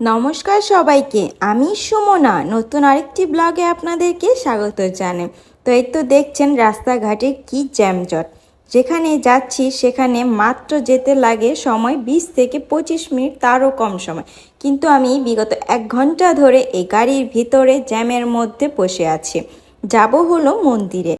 নমস্কার সবাইকে, আমি সুমনা। নতুন আরেকটি ব্লগে আপনাদেরকে স্বাগত জানাই। তো এই তো দেখছেন রাস্তাঘাটে কি জ্যামজট। যেখানে যাচ্ছি, সেখানে মাত্র যেতে লাগে সময় বিশ থেকে পঁচিশ মিনিট, তারও কম সময়। কিন্তু আমি বিগত এক ঘণ্টা ধরে এই গাড়ির ভিতরে জ্যামের মধ্যে বসে আছি। যাব হলো মন্দিরে।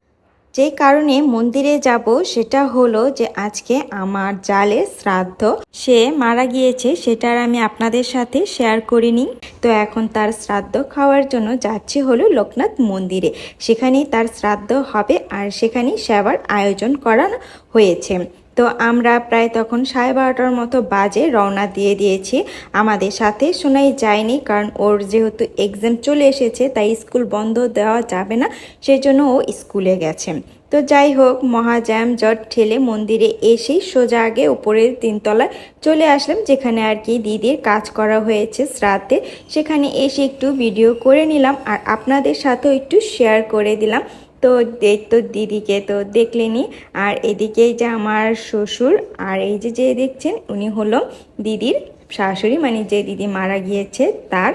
যে কারণে মন্দিরে যাব সেটা হলো যে আজকে আমার জালে শ্রাদ্ধ। সে মারা গিয়েছে সেটার আমি আপনাদের সাথে শেয়ার করিনি। তো এখন তার শ্রাদ্ধ খাওয়ার জন্য যাচ্ছি হলো লোকনাথ মন্দিরে। সেখানেই তার শ্রাদ্ধ হবে আর সেখানেই সেবার আয়োজন করা হয়েছে। তো আমরা প্রায় তখন সাড়ে বারোটার মতো বাজে রওনা দিয়ে দিয়েছি। আমাদের সাথে শোনাই যায়নি কারণ ওর যেহেতু এক্সাম চলে এসেছে, তাই স্কুল বন্ধ দেওয়া যাবে না, সেজন্য ও স্কুলে গেছে। তো যাই হোক, মহাজ্যাম জট ঠেলে মন্দিরে এসেই সোজা আগে উপরের তিনতলায় চলে আসলাম, যেখানে আর কি দিদির কাজ করা হয়েছে শ্রাদ্ধে। সেখানে এসে একটু ভিডিও করে নিলাম আর আপনাদের সাথেও একটু শেয়ার করে দিলাম। তো এই তো দিদিকে তো দেখলেনি। আর এদিকে যে আমার শ্বশুর আর এই যে যে দেখছেন, উনি হলো দিদির শাশুড়ি মানে যে দিদি মারা গিয়েছে তার।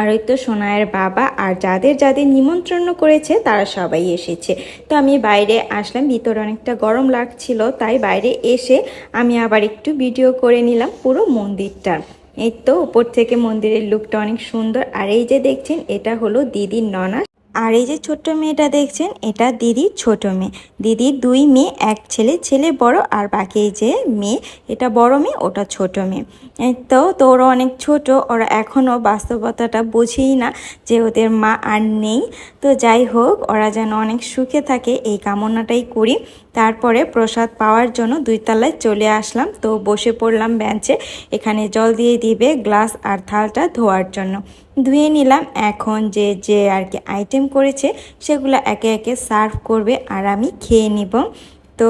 আর ওই তো সোনায়ের বাবা, আর যাদের যাদের নিমন্ত্রণ করেছে তারা সবাই এসেছে। তো আমি বাইরে আসলাম, ভিতরে অনেকটা গরম লাগছিল, তাই বাইরে এসে আমি আবার একটু ভিডিও করে নিলাম পুরো মন্দিরটা। এই তো উপর থেকে মন্দিরের লুকটা অনেক সুন্দর। আর এই যে দেখছেন, এটা হলো দিদির ননা আর এই যে ছোট্ট মেয়েটা দেখছেন, এটা দিদির ছোট মেয়ে। দিদির দুই মেয়ে, এক ছেলে ছেলে বড় আর বাকি যে মেয়ে, এটা বড় মেয়ে, ওটা ছোট মেয়ে। তো তো ওরা অনেক ছোট, ওরা এখনও বাস্তবতাটা বুঝেই না যে ওদের মা আর নেই। তো যাই হোক, ওরা যেন অনেক সুখে থাকে, এই কামনাটাই করি। তারপরে প্রসাদ পাওয়ার জন্য দুই তলায় চলে আসলাম। তো বসে পড়লাম বেঞ্চে, এখানে জল দিয়ে দিবে গ্লাস আর থালটা ধোয়ার জন্য। ধুয়ে নিলাম। এখন যে যে আর কি আইটেম করেছে, সেগুলো একে একে সার্ভ করবে আর আমি খেয়ে নিব। তো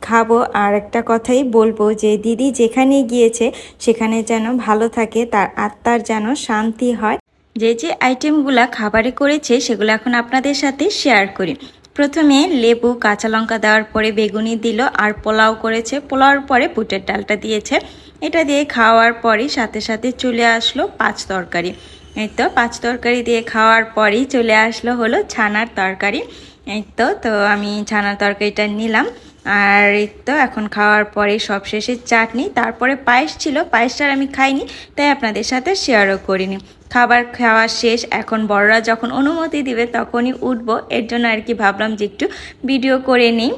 খাব। আর একটা কথাই বলব যে, দিদি যেখানে গিয়েছে, সেখানে যেন ভালো থাকে, তার আত্মার যেন শান্তি হয়। যে যে আইটেমগুলা খাবারে করেছে, সেগুলো এখন আপনাদের সাথে শেয়ার করি। প্রথমে লেবু, কাঁচা লঙ্কা দেওয়ার পরে বেগুনি দিল, আর পোলাও করেছে। পোলাওর পরে বুটের ডালটা দিয়েছে। এটা দিয়ে খাওয়ার পরই সাথে সাথে চলে আসলো পাঁচ তরকারি। এই তো পাঁচ তরকারি দিয়ে খাওয়ার পরেই চলে আসলো হলো ছানার তরকারি। এই তো তো আমি ছানার তরকারিটা নিলাম। আর এই তো এখন খাওয়ার পরে সব শেষে চাটনি। তারপরে পায়েস ছিল, পায়েসটা আমি খাইনি, তাই আপনাদের সাথে শেয়ারও করিনি। খাবার খাওয়া শেষ, এখন বড়রা যখন অনুমতি দিবে তখনই উঠবো। এর জন্য আর কি ভাবলাম যে একটু ভিডিও করে নিই।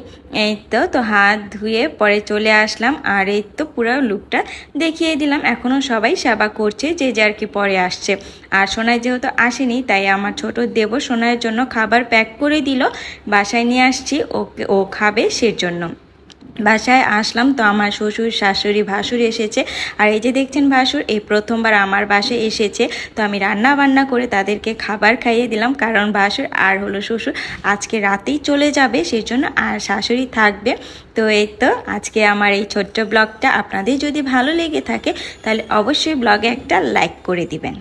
এই তো তো হাত ধুয়ে পরে চলে আসলাম। আর এই তো পুরো লুকটা দেখিয়ে দিলাম। এখনও সবাই সেবা করছে, যে যে আর কি পরে আসছে। আর সোনায় যেহেতু আসেনি, তাই আমার ছোট দেব সোনার জন্য খাবার প্যাক করে দিল। বাসায় নিয়ে আসছি, ওকে, ও খাবে সেজন্য। বাসায় আসলাম, তো আমার শ্বশুর, শাশুড়ি, ভাসুর এসেছে। আর এই যে দেখছেন ভাসুর, এই প্রথমবার আমার বাসায় এসেছে। তো আমি রান্না বান্না করে তাদেরকে খাবার খাইয়ে দিলাম, কারণ ভাসুর আর হলো শ্বশুর আজকে রাতেই চলে যাবে সেই জন্য আর শাশুড়ি থাকবে। তো এই তো আজকে আমার এই ছোট্ট ব্লগটা। আপনাদের যদি ভালো লেগে থাকে, তাহলে অবশ্যই ব্লগে একটা লাইক করে দিবেন।